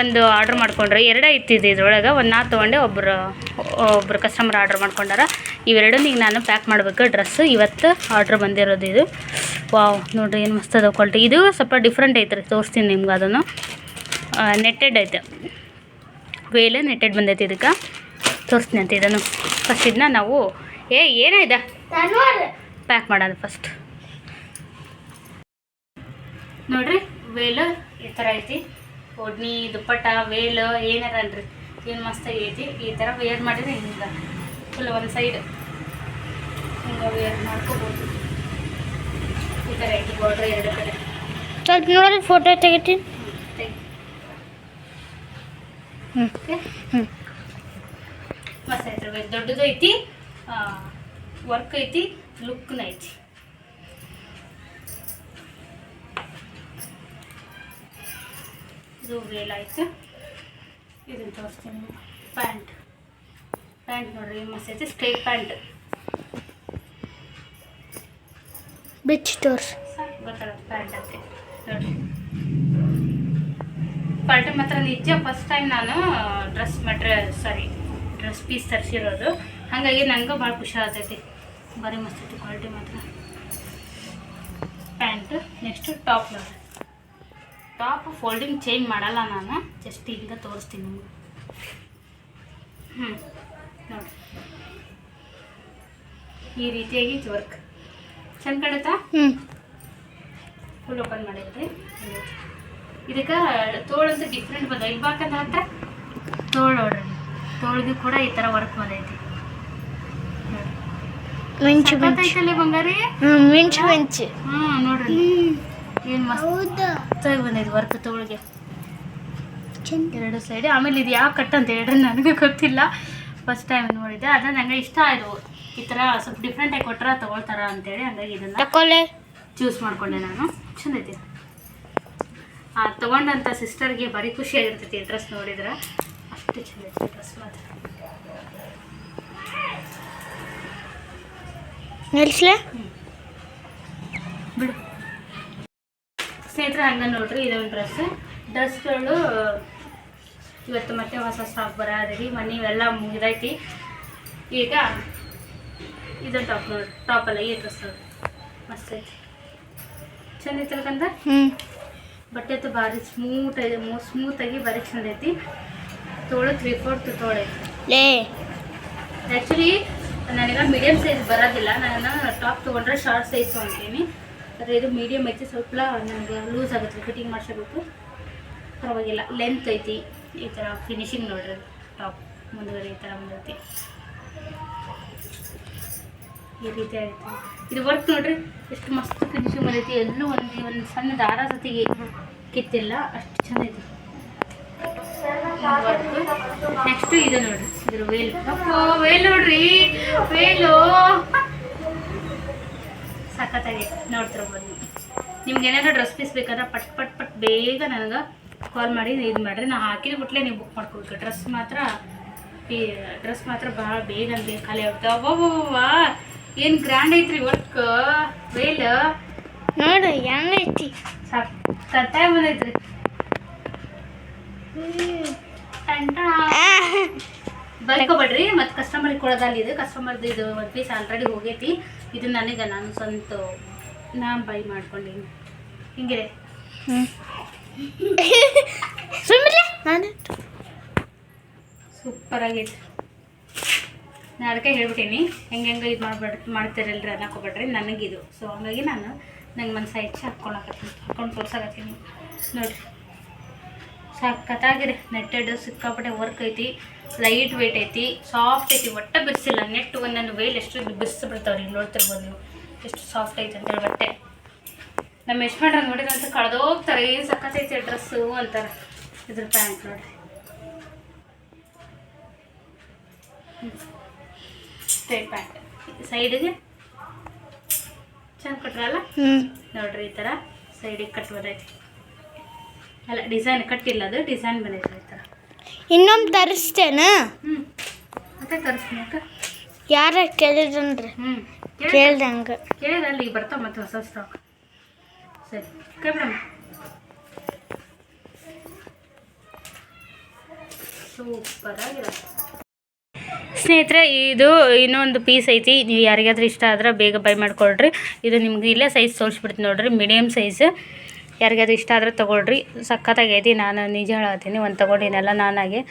ಒಂದು ಆರ್ಡ್ರ್ ಮಾಡ್ಕೊಂಡ್ರೆ. ಎರಡೇ ಇತ್ತಿದೆ ಇದ್ರೊಳಗೆ. ಒಂದು ನಾ ತೊಗೊಂಡೆ ಒಬ್ಬರು ಒಬ್ಬರು ಕಸ್ಟಮರ್ ಆರ್ಡ್ರ್ ಮಾಡ್ಕೊಂಡಾರ. ಇವೆರಡನ್ನ ಈಗ ನಾನು ಪ್ಯಾಕ್ ಮಾಡಬೇಕು. ಡ್ರೆಸ್ ಇವತ್ತು ಆರ್ಡ್ರ್ ಬಂದಿರೋದು ಇದು. ವಾವ್ ನೋಡಿರಿ ಏನು ಮಸ್ತ್ ಕ್ವಾಲಿಟಿ ಇದು ಸ್ವಲ್ಪ ಡಿಫ್ರೆಂಟ್ ಐತ್ರಿ. ತೋರಿಸ್ತೀನಿ ನಿಮ್ಗೆ ಅದನ್ನು. ನೆಟ್ಟೆಡ್ ಐತೆ. ವೇಲೆ ನೆಟ್ಟೆಡ್ ಬಂದೈತಿ ಇದಕ್ಕೆ. ತೋರಿಸ್ತೀನಿ ಅಂತ ಇದನ್ನು. ಫಸ್ಟ್ ಇದನ್ನ ನಾವು ಏ ಏನಾಯ್ದ ಪ್ಯಾಕ್ ಮಾಡೋಣ ಫಸ್ಟ್ ನೋಡ್ರಿ ವೇಲ್ ಈ ಥರ ಐತಿ. ಒಡ್ನಿ ದುಪ್ಪಟ್ಟ ವೇಲ್ ಏನಾರ ಅನ್ರಿ. ಏನು ಮಸ್ತ್ ಐತಿ. ಈ ಥರ ವೇರ್ ಮಾಡಿದ್ರೆ ಹಿಂಗೆ ಫುಲ್ ಒಂದು ಸೈಡ್ ಹಿಂಗೆ ವೇರ್ ಮಾಡ್ಕೋಬೋದು. ಈ ಥರ ಐತಿ ಬಾರ್ಡ್ರ್ ಎರಡು ಕಡೆ. ಸ್ವಲ್ಪ ನೋಡಿ ಫೋಟೋ ತೆಗಿತೀನಿ. ಹ್ಞೂ ಹ್ಞೂ ಮಸ್ತ್ ಐತ್ರಿ ದೊಡ್ಡದು ಐತಿ. ವರ್ಕ್ ಐತಿ ಲುಕ್ನ ಐತಿ. ಇದು ವೇಲ್ ಆಯ್ತು ಇದನ್ನು ತೋರಿಸ್ತೀನಿ ಪ್ಯಾಂಟ್. ಪ್ಯಾಂಟ್ ನೋಡ್ರಿ ಮಸ್ತ್ ಐತಿ ಸ್ಟ್ರೈಟ್ ಪ್ಯಾಂಟ್. ಬಿಚ್ಚಿ ತೋರ್ಸು ಗೊತ್ತಾಗ ಪ್ಯಾಂಟ್ ಅಂತ ನೋಡ್ರಿ. ಪಾರ್ಟಿ ಮಾತ್ರ ನಿಜ ಫಸ್ಟ್ ಟೈಮ್ ನಾನು ಡ್ರೆಸ್ ಮೆಟ್ರೆ ಸಾರಿ ಡ್ರೆಸ್ ಪೀಸ್ ತರಿಸಿರೋದು. ಹಾಗಾಗಿ ನನಗೂ ಭಾಳ ಖುಷಿ ಆಗ್ತೈತಿ. ಭಾರಿ ಮಸ್ತ್ ಇತ್ತು ಕ್ವಾಲಿಟಿ ಮಾತ್ರ. ಪ್ಯಾಂಟ್ ನೆಕ್ಸ್ಟು ಟಾಪ್ ನೋಡ್ರಿ ಟಾಪ್ ಫೋಲ್ಡಿಂಗ್ ಚೇಂಜ್ ಮಾಡಲ್ಲ ನಾನು ಜಸ್ಟ್ ಹಿಂಗೆ ತೋರಿಸ್ತೀನಿ ನಿಮ್ಗೆ. ಹ್ಞೂ ನೋಡಿ. ಈ ರೀತಿಯಾಗಿ ವರ್ಕ್ ಚೆಂದ ಕಾಣುತ್ತಾ? ಹ್ಞೂ ಫುಲ್ ಓಪನ್ ಮಾಡಿದ್ರಿ ಇದಕ್ಕೆ ತೋಳಂತೂ ಡಿಫ್ರೆಂಟ್ ಬಂದ ಇವಾಗ ಬಾಕಂತ ಹತ್ರ? ತೋಳು ನೋಡ್ರಿ. ತೋಳಿಗೂ ಕೂಡ ಈ ಥರ ವರ್ಕ್ ಬಂದೈತಿ. ಮಿಂಚು ಮಿಂಚು ಬಂಗಾರಿ? ಹ್ಮ್ ಮಿಂಚು ಮಿಂಚು ಹ್ಮ್ ನೋಡ್ರಿ. ಏನು ಮಸ್ತ್. ಬಂದೈತಿ ವರ್ಕ್ ತಗೊಳಗೆ. ಎರಡು ಸೈಡ್ ಆಮೇಲೆ ಇದು ಯಾವ ಕಟ್ ಅಂತ ಹೇಳ್ರಿ ನನಗೆ ಗೊತ್ತಿಲ್ಲ. ಫಸ್ಟ್ ಟೈಮ್ ನೋಡಿದೆ. ಅದ ನಂಗೆ ಇಷ್ಟ ಆಯಿತು. ಈ ಥರ ಸ್ವಲ್ಪ ಡಿಫ್ರೆಂಟಾಗಿ ಕೊಟ್ರ ತಗೊಳ್ತಾರ ಅಂತೇಳಿ ಹಂಗಾಗಿ ಇದನ್ನ ತಕೊಳ್ಳೆ ಚೂಸ್ ಮಾಡ್ಕೊಂಡೆ ನಾನು. ಚೆನ್ನೈತಿ ಆ ತೊಗೊಂಡಂಥ ಸಿಸ್ಟರ್ಗೆ ಖುಷಿ ಆಗಿರ್ತೈತಿ ಡ್ರೆಸ್ ನೋಡಿದ್ರೆ. ಅಷ್ಟು ಚಂದೈತಿ ಡ್ರೆಸ್ ಮಾತ್ರ. ನಿಲ್ಸ್ಲೆ? ಬಿಡು. ಸ್ನೇಹಿತರೆ ಹಂಗ ನೋಡ್ರಿ ಇದೊಂದು ಡ್ರೆಸ್ ಡ್ರೆಸ್ಗಳು ಇವತ್ತು ಮತ್ತೆ ಹೊಸ ಸ್ಟಾಕ್ ರೀ ಮನೆ ಇವೆಲ್ಲ ಮುಗಿದೈತಿ. ಈಗ ಇದೊಂದು ಟಾಪ್ ನೋಡ್ರಿ ಟಾಪ್ ಅಲ್ಲ ಈ ಡ್ರೆಸ್ ನೋಡ್ರಿ ಮಸ್ತ್ ಐತಿ. ಚಂದ ಐತಲ್ಕಂದ ಹ್ಞೂ ಬಟ್ಟೆ ಅಂತೂ ಭಾರಿ ಸ್ಮೂತ್ ಐತೆ ಸ್ಮೂತಾಗಿ ಭಾರಿ ಚಂದ ಐತಿ. ತೋಳು ತ್ರೀ ಫೋರ್ತ್ ತೋಳೈತಿ ಲೇ. ಆ್ಯಕ್ಚುಲಿ ನನಗೆ ಮೀಡಿಯಮ್ ಸೈಜ್ ಬರೋದಿಲ್ಲ. ನಾನು ಟಾಪ್ ತೊಗೊಂಡ್ರೆ ಶಾರ್ಟ್ ಸೈಜ್ ತೊಗೊತೀನಿ. ಆದರೆ ಇದು ಮೀಡಿಯಮ್ ಐತಿ, ಸ್ವಲ್ಪ ನನಗೆ ಲೂಸ್ ಆಗುತ್ತೆ ಫಿಟ್ಟಿಂಗ್ ಮಾಡಿಸಬೇಕು ಪರವಾಗಿಲ್ಲ ಲೆಂತ್ ಐತಿ. ಈ ಥರ ಫಿನಿಶಿಂಗ್ ನೋಡ್ರಿ ಟಾಪ್ ಮುಂದುವರೆ ಈ ಥರ ಬಂದೈತಿ. ಈ ರೀತಿ ಆಗುತ್ತೆ ಇದು ವರ್ಕ್ ನೋಡ್ರಿ, ಎಷ್ಟು ಮಸ್ತ್ ಫಿನಿಶಿಂಗ್ ಬಂದೈತಿ. ಎಲ್ಲೂ ಒಂದು ಒಂದು ಸಣ್ಣ ದಾರ ಜೊತೆಗೆ ಕಿತ್ತಿಲ್ಲ, ಅಷ್ಟು ಚಂದ ಐತಿ. ನೆಕ್ಸ್ಟ್ ಇದು ನೋಡ್ರಿ ಇದ್ರ ವೇಲ್ ಅಪ್ಪೋ ವೇಲ್ ನೋಡ್ರಿ. ವೇಲು ಸಖತ್ತಾಗಿ ನೋಡ್ತಿರ ಬನ್ನಿ. ನಿಮ್ಗೆ ಏನಾದ್ರು ಡ್ರೆಸ್ ಪೀಸ್ ಬೇಕಾದ್ರೆ ಪಟ್ ಪಟ್ ಪಟ್ ಬೇಗ ನನಗೆ ಕಾಲ್ ಮಾಡಿ ಇದು ಮಾಡಿರಿ. ನಾ ಹಾಕಿದ ಬಿಟ್ಲೆ ನೀವು ಬುಕ್ ಮಾಡ್ಕೋಬೇಕು. ಡ್ರೆಸ್ ಮಾತ್ರ ಡ್ರೆಸ್ ಮಾತ್ರ ಭಾಳ ಬೇಗ ಅಂತ ಖಾಲಿ ಆಗುತ್ತೆ. ಏನು ಗ್ರ್ಯಾಂಡ್ ಐತ್ರಿ ವರ್ಕ್ ವೇಲ್ ನೋಡು ಹೆಂಗೈತಿ ಸಖತ್ತಾಗಿ ಬಂದೈತ್ರಿ. ಬೈಕೋಬೇಡ್ರಿ ಮತ್ತು ಕಸ್ಟಮರಿಗೆ ಕೊಡೋದಲ್ಲಿ ಇದು. ಕಸ್ಟಮರ್ದು ಇದು ಒಂದು ಪೀಸ್ ಆಲ್ರೆಡಿ ಹೋಗೈತಿ. ಇದು ನನಗೆ ನಾನು ಸ್ವಂತ ನಾನು ಬೈ ಮಾಡ್ಕೊಂಡೀನಿ. ಹಿಂಗೆ ಹ್ಞೂ ಸುಮ್ಮನೆ ನಾನು. ಸೂಪರ್ ಆಗೈತಿ. ನಾ ಅದಕ್ಕೆ ಹೇಳ್ಬಿಟ್ಟೀನಿ. ಹೆಂಗೆ ಹೆಂಗೆ ಇದು ಮಾಡ್ಬೇಡ ಮಾಡ್ತೀರಲ್ರಿ ಅನ್ನಕೋಬೇಡ್ರಿ ನನಗಿದು ಸೊ ಹಂಗಾಗಿ ನಾನು ನಂಗೆ ಮನಸ್ಸು ಹೆಚ್ಚು ಹಾಕ್ಕೊಳಕತ್ತೀನಿ. ಹಾಕ್ಕೊಂಡು ತೋರ್ಸಕತ್ತೀನಿ. ನೋಡಿರಿ. ಸಖತ್ತಾಗಿರಿ ನೆಟ್ಟೆಡ್ ಸಿಕ್ಕಾಪಟ್ಟೆ ವರ್ಕ್ ಐತಿ ಲೈಟ್ ವೆಯ್ಟ್ ಐತಿ ಸಾಫ್ಟ್ ಐತಿ ಒಟ್ಟೆ ಬಿಡಿಸಿಲ್ಲ ನೆಟ್ ಒಂದೊಂದು ವೇಲ್ ಎಷ್ಟು ಬಿರ್ಸಿ ಬಿಡ್ತಾವ್ರಿ ನೋಡ್ತಿರ್ಬೋದು ನೀವು. ಎಷ್ಟು ಸಾಫ್ಟ್ ಐತೆ ಅಂತೇಳಿ ಬಟ್ಟೆ. ನಮ್ಮ ಯಜಮಾನ್ರ ನೋಡಿದಂತ ಕಳೆದೋಗ್ತಾರೆ ಏನು ಸಖತ್ತೈತಿ ಡ್ರೆಸ್ಸು ಅಂತಾರೆ. ಇದ್ರ ಪ್ಯಾಂಟ್ ನೋಡ್ರಿ. ಸ್ಟ್ರೈಟ್ ಪ್ಯಾಂಟ್ ಸೈಡಿಗೆ ಚೆಂದ ಕೊಟ್ರಲ್ಲ? ಹ್ಞೂ ನೋಡ್ರಿ ಈ ಥರ ಸೈಡಿಗೆ ಕಟ್ ಬಂದೈತಿ ಅಲ್ಲ ಡಿಸೈನ್ ಕಟ್ಟಿಲ್ಲ ಅದು ಡಿಸೈನ್ ಬಂದೈತೆ ಈ ಥರ ಇನ್ನೊಂದು ತರಿಸ್ತೇನೆ? ಹ್ಞೂ ಮತ್ತೆ ತರಿಸ್ತೀನಿ ಅಕ್ಕ ಯಾರ ಕೇಳಿದ್ರಿ ಹ್ಞೂ ಕೇಳ್ದಂಗೆ. ಕೇಳಿದ್ರೆ ಅಲ್ಲಿ ಬರ್ತಾವ ಮತ್ತೆ ಹೊಸ ಸ್ಟಾಕ್ ಸರಿ ಕೈ ಬಿಡಮ್ಮ ಸೂಪರ್ ಆಗಿರುತ್ತೆ ಸ್ನೇಹಿತರೆ ಇದು ಇನ್ನೊಂದು ಪೀಸ್ ಐತಿ. ನೀವು ಯಾರಿಗಾದ್ರೂ ಇಷ್ಟ ಆದ್ರೆ ಬೇಗ ಬೈ ಮಾಡ್ಕೊಳ್ರಿ. ಇದು ನಿಮ್ಗೆ ಇಲ್ಲೇ ಸೈಜ್ ತೋರಿಸ್ಬಿಡ್ತೀನಿ ನೋಡ್ರಿ. ಮೀಡಿಯಮ್ ಸೈಜ್ ಯಾರಿಗಾದ್ರೂ ಇಷ್ಟ ಆದರೆ ತೊಗೊಳ್ರಿ. ಸಖತ್ತಾಗೈತಿ ನಾನು ನಿಜ ಹೇಳತ್ತೀನಿ. ಒಂದು ತೊಗೊಂಡಿನಲ್ಲ ನಾನಾಗೆ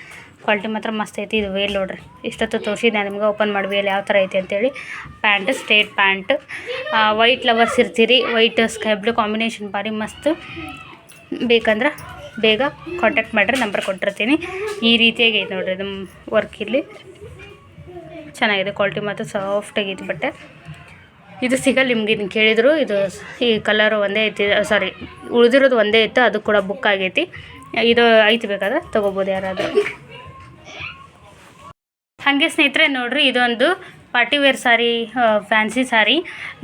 ಕ್ವಾಲಿಟಿ ಮಾತ್ರ ಮಸ್ತ್ ಐತಿ. ಇದು ವೇಲ್ ನೋಡ್ರಿ. ಇಷ್ಟೊತ್ತು ನಾನು ನಿಮ್ಗೆ ಓಪನ್ ಮಾಡಿ ವೇಲ್ ಯಾವ ಥರ ಐತಿ ಅಂತೇಳಿ. Pant straight pant white lovers ಇರ್ತೀರಿ. ವೈಟ್ ಸ್ಕೈ ಬ್ಲೂ ಕಾಂಬಿನೇಷನ್ ಭಾರಿ ಮಸ್ತ್. ಬೇಕಂದ್ರೆ ಬೇಗ ಕಾಂಟ್ಯಾಕ್ಟ್ ಮಾಡಿರಿ ನಂಬರ್ ಕೊಟ್ಟಿರ್ತೀನಿ. ಈ ರೀತಿಯಾಗಿ ಐತೆ ನೋಡ್ರಿ ನಮ್ಮ ವರ್ಕ್ ಇಲ್ಲಿ. ಚೆನ್ನಾಗಿದೆ ಕ್ವಾಲಿಟಿ ಮಾತ್ರ ಸಾಫ್ಟ್ ಆಗೈತಿ ಬಟ್ಟೆ. ಇದು ಸಿಗಲ್ಲ ನಿಮ್ಗೆ ಇದನ್ನ ಕೇಳಿದ್ರು, ಇದು ಈ ಕಲರ್ ಒಂದೇ ಐತಿ ಸಾರಿ ಉಳಿದಿರೋದು ಒಂದೇ ಇತ್ತು, ಅದು ಕೂಡ ಬುಕ್ ಆಗೈತಿ. ಇದು ಐತಿ ಬೇಕಾದ್ರೆ ತೊಗೋಬೋದು ಯಾರಾದರೂ. ಹಾಗೆ ಸ್ನೇಹಿತರೆ ನೋಡ್ರಿ, ಇದೊಂದು party wear sari fancy sari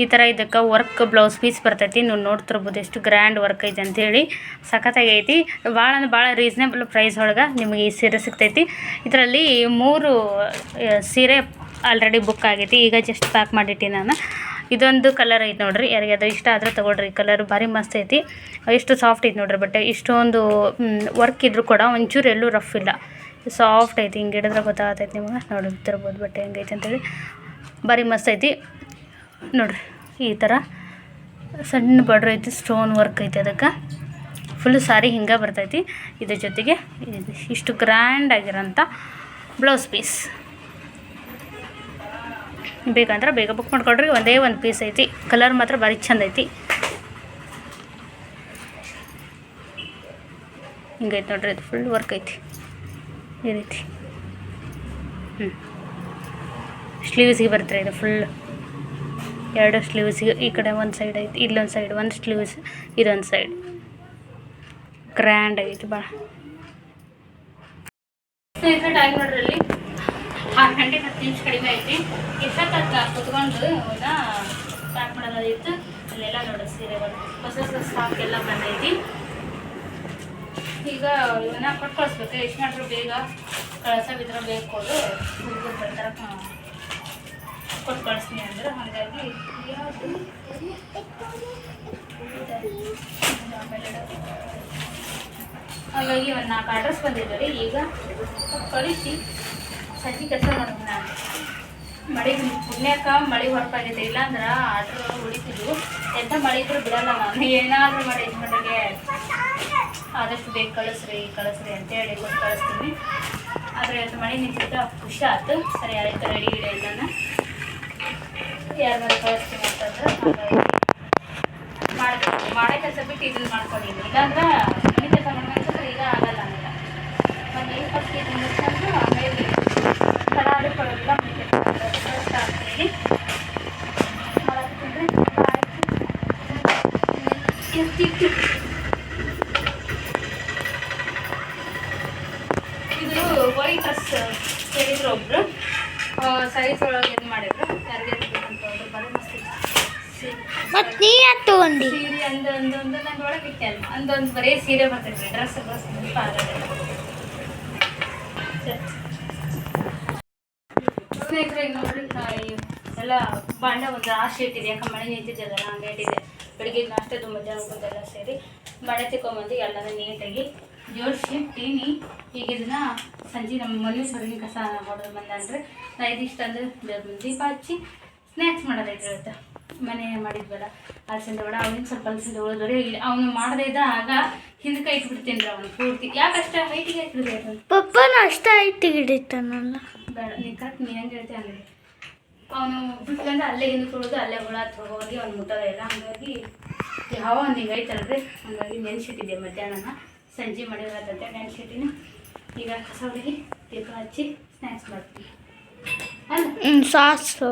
ಈ ಥರ ಇದಕ್ಕೆ ವರ್ಕ್ ಬ್ಲೌಸ್ ಪೀಸ್ ಬರ್ತೈತಿ, ನೀವು ನೋಡ್ತಿರ್ಬೋದು ಎಷ್ಟು ಗ್ರ್ಯಾಂಡ್ ವರ್ಕ್ ಐತೆ ಸಖತ್ತಾಗಿ ಸಖತ್ತಾಗೈತಿ ಭಾಳ ಅಂದ್ರೆ ಭಾಳ ರೀಸ್ನೇಬಲ್ ಪ್ರೈಸ್ ಒಳಗೆ ನಿಮಗೆ ಈ ಸೀರೆ ಸಿಗ್ತೈತಿ. ಇದರಲ್ಲಿ ಮೂರು ಸೀರೆ ಆಲ್ರೆಡಿ ಬುಕ್ ಆಗೈತಿ. ಈಗ ಜಸ್ಟ್ ಪ್ಯಾಕ್ ಮಾಡಿಟ್ಟಿ ನಾನು. ಇದೊಂದು ಕಲರ್ ಐತೆ ನೋಡ್ರಿ. ಯಾರಿಗಾದ್ರೂ ಇಷ್ಟ ಆದರೆ ತೊಗೊಳ್ರಿ. ಕಲರ್ ಭಾರಿ ಮಸ್ತ್ ಐತಿ. ಎಷ್ಟು ಸಾಫ್ಟ್ ಐತೆ ನೋಡ್ರಿ ಬಟ್ಟೆ. ಇಷ್ಟೊಂದು ವರ್ಕ್ ಇದ್ರೂ ಕೂಡ ಒಂಚೂರು ಎಲ್ಲೂ ರಫ್ ಇಲ್ಲ. ಸಾಫ್ಟ್ ಐತಿ. ಹಿಂಗೆ ಹಿಡಿದ್ರೆ ಗೊತ್ತಾಗತೈತಿ ನಿಮ್ಗೆ. ನೋಡಿರ್ತಿರ್ಬೋದು ಬಟ್ಟೆ ಹೆಂಗೈತೆ ಅಂತೇಳಿ. ಭಾರಿ ಮಸ್ತ್ ಐತಿ. ನೋಡ್ರಿ, ಈ ಥರ ಸಣ್ಣ ಬಾರ್ಡ್ರ್ ಐತಿ ಸ್ಟೋನ್ ವರ್ಕ್ ಐತಿ ಅದಕ್ಕೆ. ಫುಲ್ ಸಾರಿ ಹಿಂಗೆ ಬರ್ತೈತಿ. ಇದ್ರ ಜೊತೆಗೆ ಇಷ್ಟು ಗ್ರ್ಯಾಂಡ್ ಆಗಿರೋಂಥ ಬ್ಲೌಸ್ ಪೀಸ್ ಬೇಕಂದ್ರೆ ಬೇಗ ಬುಕ್ ಮಾಡ್ಕೊಳ್ರಿ ಒಂದೇ ಒಂದು ಪೀಸ್ ಐತಿ. ಕಲರ್ ಮಾತ್ರ ಭಾರಿ ಚಂದ ಐತಿ. ಹಿಂಗೈತೆ ನೋಡ್ರಿ, ಇದು ಫುಲ್ ವರ್ಕ್ ಐತಿ. ಈ ರೀತಿ. ಹ್ಞೂ ಸ್ಲೀವ್ಸಿಗೆ ಬರ್ತಾರೆ ಇದು ಫುಲ್ ಎರಡು ಸ್ಲೀವ್ಸಿಗೆ ಈ ಕಡೆ ಒಂದು ಸೈಡ್ ಐತಿ ಇಲ್ಲೊಂದು ಸೈಡ್ ಒಂದು ಸ್ಲೀವ್ಸ್ ಇದೊಂದು ಸೈಡ್ ಗ್ರ್ಯಾಂಡ್ ಆಗೈತಿ ಭಾಳ ಟೈಮ್ ನೋಡ್ರಿ ಆರು ಗಂಟೆಗೆ ಹತ್ತು ನಿಮಿಷ ಕಡಿಮೆ ಐತಿ ಇಷ್ಟೊತ್ತ ಕುತ್ಕೊಂಡು ಅವನ್ನ ಪ್ಯಾಕ್ ಮಾಡೋದಿತ್ತು ಅಲ್ಲೆಲ್ಲ ನೋಡೋ ಸೀರೆಗಳು, ಹೊಸ ಹೊಸ ಸ್ಟಾಕ್ ಎಲ್ಲ ಬಂದೈತಿ. ಈಗ ಇವನ್ನ ಕೊಟ್ಟು ಕಳಿಸ್ಬೇಕು ಎಷ್ಟು ಮಾಡ್ರು ಬೇಗ ಕಳ್ಸೋವಿದ್ರೆ ಬೇಕು ಕೊಡು ಹುಡುಗರು ಬರ್ತಾರೆ ಕೊಟ್ಟು ಕಳಿಸ್ತೀನಿ ಅಂದ್ರೆ ಹಾಗಾಗಿ ಹಾಗಾಗಿ ಒಂದು ನಾಲ್ಕು ಅಡ್ರೆಸ್ ಬಂದಿದ್ದಾರೆ ಈಗ ಕಳಿಸಿ. ಸಂಜೆ ಕೆಲಸ ಮಾಡೋದು ನಾನು. ಮಳೆ ಪುಣ್ಯಕ್ಕ ಮಳೆ ಹೊರಪಾಗಿದೆ ಇಲ್ಲಾಂದ್ರೆ ಆರ್ಡ್ರ್ ಉಳಿತಿದ್ವು. ಎಂಥ ಮಳೆ ಇದ್ರೂ ಬಿಡಲ್ಲ ನಾನು. ಏನಾದರೂ ಮಾಡಿ ಯಜಮಾನ್ರಿಗೆ ಆದಷ್ಟು ಬೇಗ ಕಳಿಸ್ರಿ ಕಳಿಸ್ರಿ ಅಂತೇಳಿ ಕೊಟ್ಟು ಕಳಿಸ್ತೀನಿ. ಆದರೆ ಇವತ್ತು ಮಳೆ ನಿಂತಿದ್ದ ಖುಷಿ ಆಯ್ತು ಸರಿ, ಆಯ್ತು ರೆಡಿ ಇದೆ ಇಲ್ಲ ಯಾರು ಕಳಿಸ್ತೀನಿ ಅಂತಂದ್ರೆ ಮಾಡಬೇಕು. ಮಾಡೋ ಕೆಲಸ ಬಿಟ್ಟು ಇದನ್ನ ಮಾಡ್ಕೊಂಡಿದ್ದೀನಿ. ಇಲ್ಲಾಂದ್ರೆ ಮನೆ ಕೆಲಸ ಮಾಡ್ಬೇಕಂದ್ರೆ ಈಗ ಆಗಲ್ಲ ಅಂತ. ಮನೆ ಫಸ್ಟ್ ಇದನ್ನ ಮುಗಿಸ್ಕೊಂಡು ಇದು ವೈಟ್ ಡ್ರೆಸ್ ಹೇಳಿದ್ರು ಒಬ್ರು. ಸೈಜ್ ಒಳಗೆ ಇದು ಮಾಡಿದ್ರು. ಯಾರಿಗೆ ಬೇಕಂತ ಬರೀ ಮಸ್ತ್ ನೀ ಯಾಕೆ ತಗೊಂಡಿ? ಸೀರೆ ಅಂದ ಒಂದು ಒಂದು ನಂಗೆ ಒಳಗೆ ಇಟ್ಟೆ ಅಲ್ಲ ಅಂದೊಂದು ಬರೀ ಸೀರೆ ಬರ್ತೈತೆ ಡ್ರೆಸ್ ಡ್ರೆಸ್ ಸರಿ ಆಗೋದಿಲ್ಲ ಸ್ನೇಹಿತರೆ ಈಗ ಎಲ್ಲ ಬಾಂಡ ಒಂದು ರಾಶಿ ಇಟ್ಟಿದೆ. ಯಾಕೆ ಮಳೆ ನಿಂತಿದ್ದೆಲ್ಲ ಹಂಗೆ ಇಟ್ಟಿದೆ ಬೆಳಿಗ್ಗೆ ಮಧ್ಯಾಹ್ನ ಜಾಗದೆಲ್ಲ ಸೇರಿ ಮಳೆ ತಿಕ್ಕೊಂಬಂದು ಎಲ್ಲನೂ ನೀಟಾಗಿ ಜೋಡಿಸಿ ಟೀನಿ ಈಗ ಇದನ್ನ ಸಂಜೆ ನಮ್ಮ ಮನೆ ಸೊರಗಿ ಕಸ ಮಾಡೋದು ಬಂದಂದ್ರೆ ನಾ ಅಂದ್ರೆ ದೀಪ ಹಚ್ಚಿ ಸ್ನ್ಯಾಕ್ಸ್ ಮಾಡೋದೈತೆ ಇವತ್ತು ಮನೆ ಮಾಡಿದ್ವಲ್ಲ, ಅಲ್ಸಿಂದ ವಡ, ಅವನಿಗೆ ಸ್ವಲ್ಪ ಅಲ್ಸಿಂದ ಉಳಿದ್ರೆ ಅವನು ಮಾಡದೇ ಇದ್ದ ಆಗ ಹಿಂದಕ್ಕೆ ಇಟ್ಬಿಡ್ತೀನಿ ರೀ ಅವನು ಪೂರ್ತಿ. ಯಾಕಷ್ಟ ಹೈಟಿಗೆ ಇಟ್ಬಿಡ್ತೀನಿ ಪಪ್ಪನ ಅಷ್ಟ ಐತಿ ಹಿಡಿತಾನಲ್ಲ. ಬೇಡ. ನೀನು ಕರೆಕ್ಟ್ ನೀ ಹೆಂಗೆ ಹೇಳ್ತೀಯ ಹಂಗೆ ಅವನು ಬಿಟ್ಕೊಂಡು ಅಲ್ಲೇ ಉಳಿದು ಅಲ್ಲೇ ಹುಳ ಹೋಗಿ ಅವ್ನು ಮುಟ್ಟೋದೇ ಇಲ್ಲ. ಹಾಗಾಗಿ ಯಾವ ಒಂದು ಹಿಂಗೆ ಐತಲ್ರಿ ಹಾಗಾಗಿ ನೆನೆಸಿಟ್ಟಿದ್ದೆ ಮಧ್ಯಾಹ್ನ ಸಂಜೆ ಮಾಡಿರತ್ತಂತೆ ನೆನೆಸಿಟ್ಟಿನಿ. ಈಗ ಕಸ ಹುಡುಗಿ ದೀಪ ಹಚ್ಚಿ ಸ್ನ್ಯಾಕ್ಸ್ ಮಾಡ್ತೀನಿ. ಅಲ್ಲ? ಸಾಸು.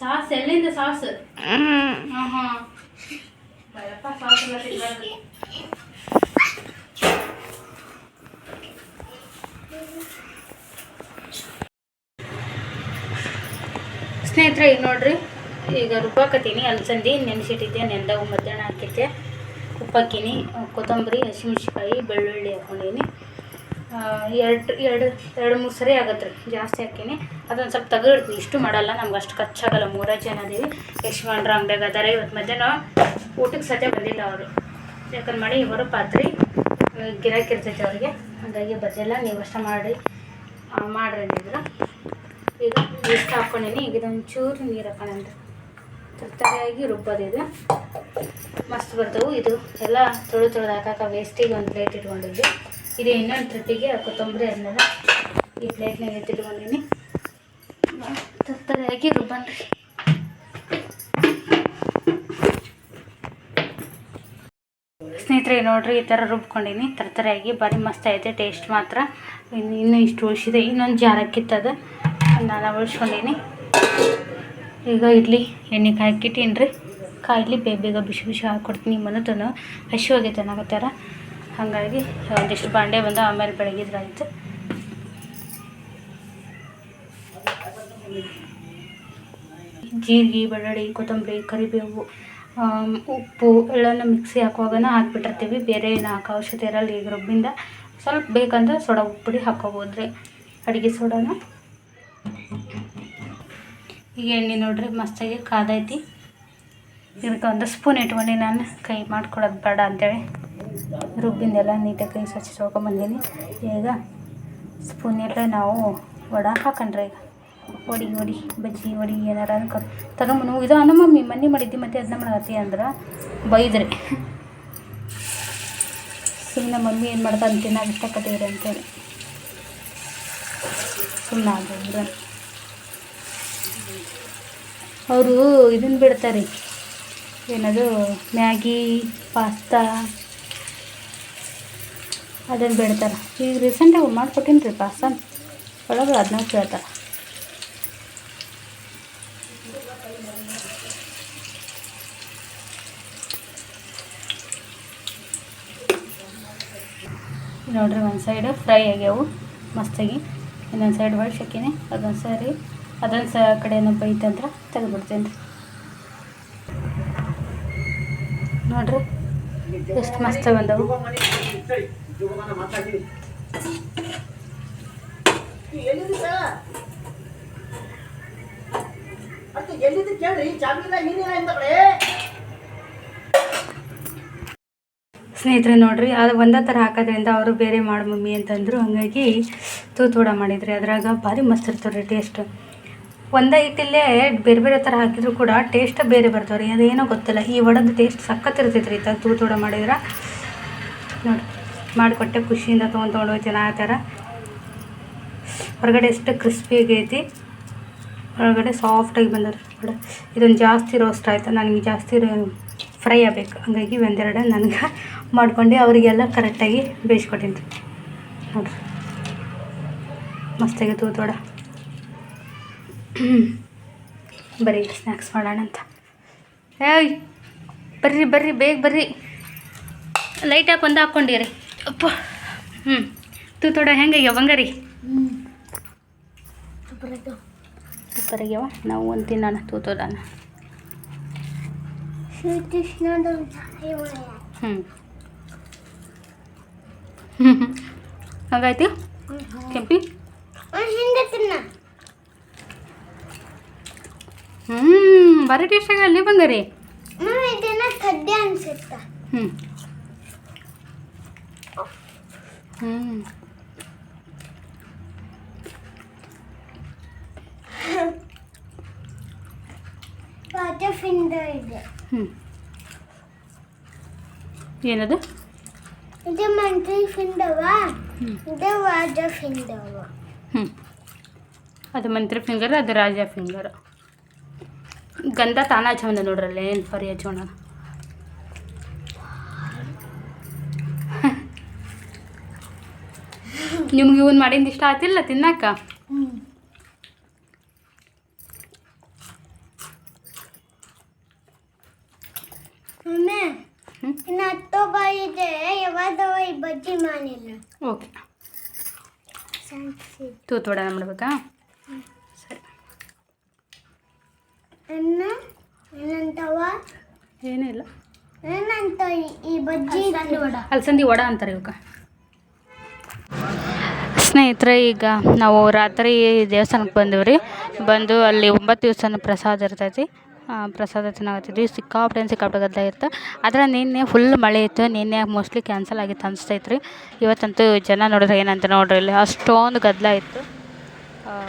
ಸಾಸ್ ಎಲ್ಲಿಂದ ಸಾಸ್? ಹಾಂ ಹಾಂ. ಬರಪ್ಪ ಸಾಸ್ ಎಲ್ಲ ತಿನ್ಬಾರ್ದು. ಸ್ನೇಹಿತರೆ ಈಗ ನೋಡ್ರಿ, ಈಗ ರುಬ್ಬಾಕತ್ತೀನಿ ಅಲಸಂದಿ, ನೆನೆಸಿಟ್ಟಿದ್ದೆ ನೆಂದವು ಮಧ್ಯಾಹ್ನ ಹಾಕಿದ್ದೆ. ಉಪ್ಪಾಕಿನಿ, ಕೊತ್ತಂಬರಿ ಹಸಿಮೆಣ್ಸಿಕಾಯಿ ಬೆಳ್ಳುಳ್ಳಿ ಹಾಕೊಂಡೀನಿ ಎರಡು ಎರಡು ಎರಡು, ಮೂರು ಸರಿ ಆಗತ್ತೆ ರೀ, ಜಾಸ್ತಿ ಹಾಕೀನಿ. ಅದೊಂದು ಸ್ವಲ್ಪ ತೆಗೆದಿಡ್ತೀನಿ. ಇಷ್ಟು ಮಾಡಲ್ಲ, ನಮ್ಗೆ ಅಷ್ಟು ಖರ್ಚಾಗಲ್ಲ ಮೂರೇ ಜನ ಅದೀವಿ. ಎಷ್ಟು ಅಂಗಡಿಯಾಗ ಅದಾರೆ ಇವತ್ತು ಮಧ್ಯಾಹ್ನ ಊಟಕ್ಕೆ ಸತ್ಯ ಬಂದಿಲ್ಲ ಅವರು. ಯಾಕಂದ್ರೆ ಮಾಡಿ ಹೊರ ಪಾತ್ರಿ ಗಿರಾಕಿ ಇರ್ತೈತೆ ಅವ್ರಿಗೆ. ಹಾಗಾಗಿ ಬಂದಿಲ್ಲ ನೀವು ಅಷ್ಟ ಮಾಡಿ ಮಾಡ್ರಿ ಅಂದಿದ್ರು. ಈಗ ಇಷ್ಟು ಹಾಕ್ಕೊಂಡೀನಿ ಈಗ ಇದೊಂದು ಚೂರು ನೀರು ಹಾಕೋಣಂತ ತರ್ತರಿಯಾಗಿ ರುಬ್ಬೋದಿದೆ ಮಸ್ತ್ ಬರ್ತವೆ. ಇದು ಎಲ್ಲ ತೊಳೆದು ತೊಳೆದು ಹಾಕಾಕ ವೇಸ್ಟಿಗೆ ಒಂದು ಪ್ಲೇಟ್ ಇಟ್ಕೊಂಡಿದ್ವಿ. ಇದು ಇನ್ನೊಂದು ಟ್ರಿಪ್ಪಿಗೆ ಕೊತ್ತಂಬರಿ ಅದನ್ನೆಲ್ಲ ಈ ಪ್ಲೇಟ್ನಾಗ ಎತ್ತಿಟ್ಕೊಂಡಿನಿ ತರ್ತರೆಯಾಗಿ ರುಬ್ಬನ್ರಿ ಸ್ನೇಹಿತರೆ, ನೋಡ್ರಿ, ಈ ಥರ ರುಬ್ಕೊಂಡಿನಿ. ತರ್ತರೆಯಾಗಿ ಭಾರಿ ಮಸ್ತ್ ಐತೆ. ಟೇಸ್ಟ್ ಮಾತ್ರ. ಇನ್ನು ಇನ್ನೂ ಇಷ್ಟು ಉಳಿಸಿದೆ. ಇನ್ನೊಂದು ಜಾರಕ್ಕಿತ್ತದ. ನಾನು ಉಳಿಸ್ಕೊಂಡೀನಿ ಈಗ ಇಡ್ಲಿ ಎಣ್ಣೆ ಕಾಯ್ಕಿಟ್ಟೀನಿ ರೀ ಕಾಯಿಲಿ ಬೇಗ ಬೇಗ ಬಿಸಿ ಬಿಸಿ ಹಾಕ್ಕೊಡ್ತೀನಿ ಮನತನು ಹಸಿ ಹೋಗೈತೆ ಅನ್ನಕತ್ತಾರ ಹಾಗಾಗಿ ಒಂದಿಷ್ಟು ಬಾಂಡೆ ಬಂದು ಆಮೇಲೆ ಬೆಳಗಿದ್ರಾಯ್ತು. ಜೀರಿಗೆ ಬೆಳ್ಳುಳ್ಳಿ ಕೊತ್ತಂಬರಿ, ಕರಿಬೇವು ಉಪ್ಪು ಎಲ್ಲನ ಮಿಕ್ಸಿ ಹಾಕುವಾಗನ ಹಾಕ್ಬಿಟ್ಟಿರ್ತೀವಿ. ಬೇರೆ ಏನು ಹಾಕೋ ಅವಶ್ಯಕತೆ ಇರಲ್ಲ ಈಗ ರುಬ್ಬಿಂದ. ಸ್ವಲ್ಪ ಬೇಕಂದ್ರೆ ಸೋಡಾ ಉಪ್ಪುಡಿ ಹಾಕೋಬೋದ್ರಿ. ಅಡುಗೆ ಸೋಡಾನ. ಈಗ ಎಣ್ಣೆ ನೋಡ್ರಿ, ಮಸ್ತಾಗಿ ಕಾದೈತಿ. ಇದಕ್ಕೆ ಒಂದು ಸ್ಪೂನ್ ಇಟ್ಕೊಂಡು ನಾನು ಕೈ ಮಾಡ್ಕೊಡೋದು ಬೇಡ ಅಂತೇಳಿ. ರುಬ್ಬಿಂದೆಲ್ಲ ನೀಟಾಗಿ ಕೈ ಸ್ವಚ್ಛ ತೊಳ್ಕೊಂಬಂದೀನಿ ಈಗ ಸ್ಪೂನ್ ಎಲ್ಲ ನಾವು ವಡ ಹಾಕೊಂಡ್ರೆ ಈಗ. ಒಡಿ ಒಡಿ ಬಜ್ಜಿ ಒಡಿ ಏನಾರ ಅನ್ಕೊ ತಗೊಂಬನು ಇದು ಅನ್ನ ಮಮ್ಮಿ ಮನೆ ಮಾಡಿದ್ದಿ ಮತ್ತೆ ಅದನ್ನ ಮಾಡತ್ತಿ ಅಂದ್ರೆ ಬೈದ್ರಿ. ಸುಮ್ಮನೆ ಮಮ್ಮಿ ಏನು ಮಾಡ್ತಾ ಅಂತ ನಾವು ಇಷ್ಟಪಟ್ಟಿವ್ರಿ ಅಂತೇಳಿ. ಸುಮ್ಮನೆ ಆಗಿದ್ರು ಅವರು ಇದನ್ನು ಬಿಡ್ತಾರೆ. ಏನದು? Maggi, pasta. ಅದನ್ನು ಬಿಡ್ತಾರೆ. ಈಗ ರೀಸೆಂಟಾಗಿ ಮಾಡ್ಕೊಟ್ಟೀನಿ ರೀ ಪಾಸ್ತಾ ಒಳಗೆ ಅದನ್ನ ಕೇಳ್ತಾರೆ. ನೋಡ್ರಿ ಒಂದು ಸೈಡು ಫ್ರೈ ಆಗ್ಯಾವು. ಮಸ್ತಾಗಿ. ಇನ್ನೊಂದು ಸೈಡ್ ಹೊಳ್ಸಕ್ಕೀನಿ ಅದೊಂದು ಸರಿ ಅದೊಂದು ಸ ಕಡೆನೂ ಬೈತಂದ್ರೆ ತೆಗೆದ್ಬಿಡ್ತೀನಿ ನೋಡ್ರಿ, ಎಷ್ಟು ಮಸ್ತ್ ಬಂದವು. ಕಡೆ ಸ್ನೇಹಿತರೆ ನೋಡ್ರಿ, ಅದು ಒಂದೇ ಥರ ಹಾಕೋದ್ರಿಂದ ಅವರು ಬೇರೆ ಮಾಡು ಮಮ್ಮಿ ಅಂತಂದರು, ಹಂಗಾಗಿ ತೂತೂಡ ಮಾಡಿದ್ರಿ ಅದ್ರಾಗ ಭಾರಿ ಮಸ್ತ್ ಇರ್ತವ್ರಿ ಟೇಸ್ಟ್. ಒಂದೇ ಹಿಟ್ಟಿಲ್ಲೇ ಬೇರೆ ಬೇರೆ ಥರ ಹಾಕಿದ್ರು ಕೂಡ ಟೇಸ್ಟ್ ಬೇರೆ ಬರ್ತವೆ ರೀ ಅದೇನೋ ಗೊತ್ತಿಲ್ಲ. ಈ ವಡದ ಟೇಸ್ಟ್ ಸಖತ್ ಇರ್ತೈತೆ ರೀ ತ ತೂತೂಡ ಮಾಡಿದ್ರೆ. ನೋಡಿ, ಮಾಡಿಕೊಟ್ಟೆ ಖುಷಿಯಿಂದ ತೊಗೊಂಡು ತೊಗೊಂಡು ಜನ ಆ ಥರ. ಹೊರಗಡೆ ಎಷ್ಟು ಕ್ರಿಸ್ಪಿಯಾಗೈತಿ ಹೊರಗಡೆ ಸಾಫ್ಟಾಗಿ ಬಂದವ್ರಿ ಕೂಡ ಇದೊಂದು ಜಾಸ್ತಿ ರೋಸ್ಟ್ ಆಯಿತು. ನನಗೆ ಜಾಸ್ತಿ ಫ್ರೈ ಆಗಬೇಕು. ಹಂಗಾಗಿ ಒಂದೆರಡು ನನಗೆ ಮಾಡ್ಕೊಂಡು ಅವರಿಗೆಲ್ಲ ಕರೆಕ್ಟಾಗಿ ಬೇಯಿಸ್ಕೊಟ್ಟೀನಿ. ನೋಡ್ರಿ ಮಸ್ತಾಗಿ ತೂತೋಡ ಬರೀ ಸ್ನ್ಯಾಕ್ಸ್ ಮಾಡೋಣ ಅಂತ. ಏಯ್, ಬರ್ರಿ ಬರ್ರಿ, ಬೇಗ ಬರ್ರಿ. ಲೈಟಾಗಿ ಒಂದು ಹಾಕ್ಕೊಂಡಿರಿ. ಅಪ್ಪ. ಹ್ಞೂ ತೂತೋಡ ಹೆಂಗಾಗ್ಯಾವ ಬಂಗಾರಿ? ಸೂಪರ್ ಆಗ್ಯಾವ. ನಾವು ಒಂದು ತಿನ್ನೋಣ, ತೂ ತೋಡಣ ಹ್ಞೂ ಹ್ಞೂ ಹಾಗಾಯ್ತು? ಕೆಂಪಿ? ತಿನ್ನ. ಹ್ಞೂ ಭಾರಿ ಟೇಸ್ಟ್ ಆಗ ಅಲ್ಲಿ ಬಂದರಿ ಮಮ್ಮಿ ಇದನ್ನ ಖದ್ಯ ಅನ್ಸುತ್ತ? ಹ್ಞೂ ಹ್ಞೂ ಫಿಂಡರ್ ಇದೆ. ಹ್ಞೂ ಏನದು? ಇದು ಮಂತ್ರಿ ಹ್ಞೂ ಇದು ರಾಜ ಫಿಂಡವ. ಹ್ಞೂ ಅದು ಮಂತ್ರಿ ಫಿಂಗರ್ ಅದು ರಾಜ ಫಿಂಗರ್. ಗಂಧ ತಾನ ಹಚ್ಚವಂದ ನೋಡ್ರಲ್ಲ ಏನು ಫರಿ ಹಚ್ಚೋಣ. ನಿಮ್ಗೆ ಇವನ್ ಮಾಡಿಂದ ಇಷ್ಟ ಆತಿಲ್ಲ ತಿನ್ನಾಕ ಓಕೆ ಹ್ಮ್? ಇನ್ನು ಹತ್ತೊಬ್ಬ ಇದೆ ಯಾವಾಗವ ಈ ಬಜ್ಜಿ ಮಾಡಿಲ್ಲ ಓಕೆ ಸಣ್ಣ ತೂತ್ ವಡೆ ಮಾಡ್ಬೇಕಾ ಸರಿ ಅನ್ನ ಏನಂತವ ಏನೂ ಇಲ್ಲ. ಏನಂತ ಈ- ಬಜ್ಜಿ ವಡ. ಅಲಸಂದಿ ವಡ ಅಂತಾರೆ ಇವಾಗ ಸ್ನೇಹಿತರೆ ಈಗ ನಾವು ರಾತ್ರಿ ದೇವಸ್ಥಾನಕ್ಕೆ ಬಂದಿವ್ರಿ ಬಂದು ಅಲ್ಲಿ ಒಂಬತ್ತು ದಿವಸನ ಪ್ರಸಾದ ಇರ್ತೈತಿ. ಆ, ಪ್ರಸಾದ ತಿನ್ನಾಗತ್ತಿದ್ವಿ ಸಿಕ್ಕಾಪಟ್ಟೆ ಸಿಕ್ಕಾಪಟ್ಟೆ ಗದ್ದೆ ಇತ್ತು. ಆದರೆ ನಿನ್ನೆ ಫುಲ್ ಮಳೆ ಇತ್ತು. ನಿನ್ನೆ ಮೋಸ್ಟ್ಲಿ ಕ್ಯಾನ್ಸಲ್ ಆಗಿತ್ತು ಅನಿಸ್ತೈತ್ರಿ. ಇವತ್ತಂತೂ ಜನ ನೋಡಿದ್ರೆ ಏನಂತ ನೋಡ್ರಿ ಇಲ್ಲಿ ಅಷ್ಟೊಂದು ಗದ್ದಲ ಇತ್ತು. ಆ,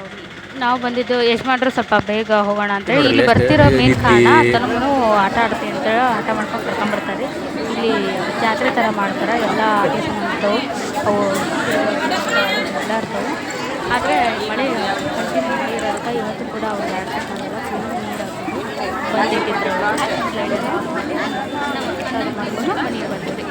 ನಾವು ಬಂದಿದ್ದು ಯಜಮಾನ್ರು ಸ್ವಲ್ಪ ಬೇಗ ಹೋಗೋಣ ಅಂತ ಇಲ್ಲಿ ಬರ್ತಿರೋ ಮೇನ್ ಕಾರಣ ತನಗೂ ಆಟ ಆಡ್ತೀವಿ ಅಂತ ಆಟ ಮಾಡ್ಕೊಂಡು ಕರ್ಕೊಂಡ್ಬರ್ತಾರೆ ಇಲ್ಲಿ ಜಾತ್ರೆ ಥರ ಮಾಡ್ತಾರೆ ಎಲ್ಲ ಆಟೇಷನ್ ಅವು ಎಲ್ಲ ಇರ್ತವೆ. ಆದರೆ ಮಳೆ ಕಂಟಿನ್ಯೂ ಇವತ್ತು ಕೂಡ ಅವ್ರು ಆಟೇಷನ್ ಮಾಡಿಲ್ಲ ಮನೆಗೆ ಬರ್ತೀವಿ